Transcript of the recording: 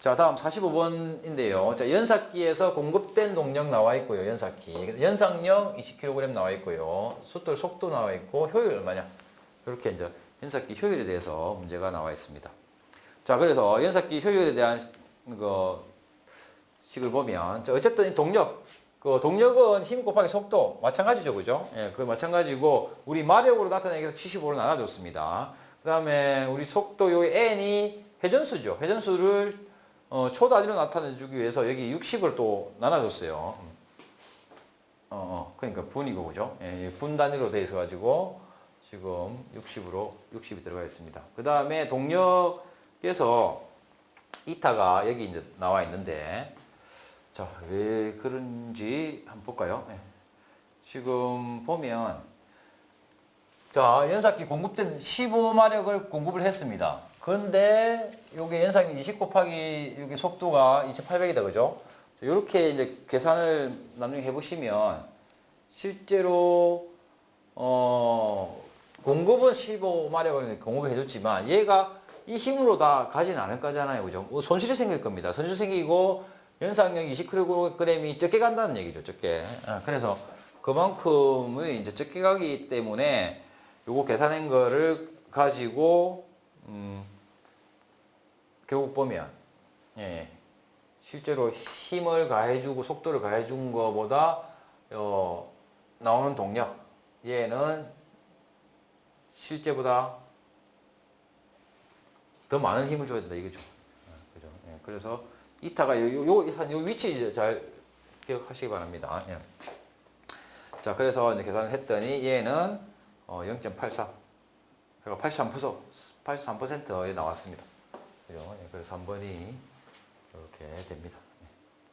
자, 다음 45번인데요. 자, 연삭기에서 공급된 동력 나와 있고요. 연삭기. 연상력 20kg 나와 있고요. 숫돌 속도 나와 있고 효율 얼마냐? 이렇게 이제 연삭기 효율에 대해서 문제가 나와 있습니다. 자, 그래서 연삭기 효율에 대한 그 식을 보면 자, 어쨌든 이 동력 그 동력은 힘 곱하기 속도 마찬가지죠, 그죠? 예, 그 마찬가지고 우리 마력으로 나타내기 위해서 75로 나눠 줬습니다. 그다음에 우리 속도 요 n이 회전수죠. 회전수를 어, 초 단위로 나타내주기 위해서 여기 60을 또 나눠줬어요. 어, 어, 그러니까 분이고 그죠? 예, 분 단위로 돼 있어 가지고 지금 60으로 60이 들어가 있습니다. 그 다음에 동력에서 이타가 여기 이제 나와 있는데 자, 왜 그런지 한번 볼까요? 예. 지금 보면 자, 연삭기 공급된 15마력을 공급을 했습니다. 그런데 요게 연삭이 20 곱하기 여기 속도가 2800이다 그죠? 이렇게 이제 계산을 나중에 해 보시면 실제로 어 공급은 15마력을 공급해 줬지만 얘가 이 힘으로 다 가지는 않을 거잖아요. 그죠? 뭐 손실이 생길 겁니다. 손실 생기고 연상력 20kg이 적게 간다는 얘기죠. 적게. 아, 그래서 그만큼의 이제 적게 가기 때문에 요거 계산한 거를 가지고 음 결국 보면 예. 실제로 힘을 가해주고 속도를 가해준 것보다 어, 나오는 동력 얘는 실제보다 더 많은 힘을 줘야 된다 이거죠. 예, 그죠? 예, 그래서 이타가 요, 요, 요, 요 위치 잘 기억하시기 바랍니다. 예. 자, 그래서 이제 계산을 했더니 얘는 어, 0.83. 그러니까 83%, 83%에 나왔습니다. 예, 그래서 3번이 이렇게 됩니다.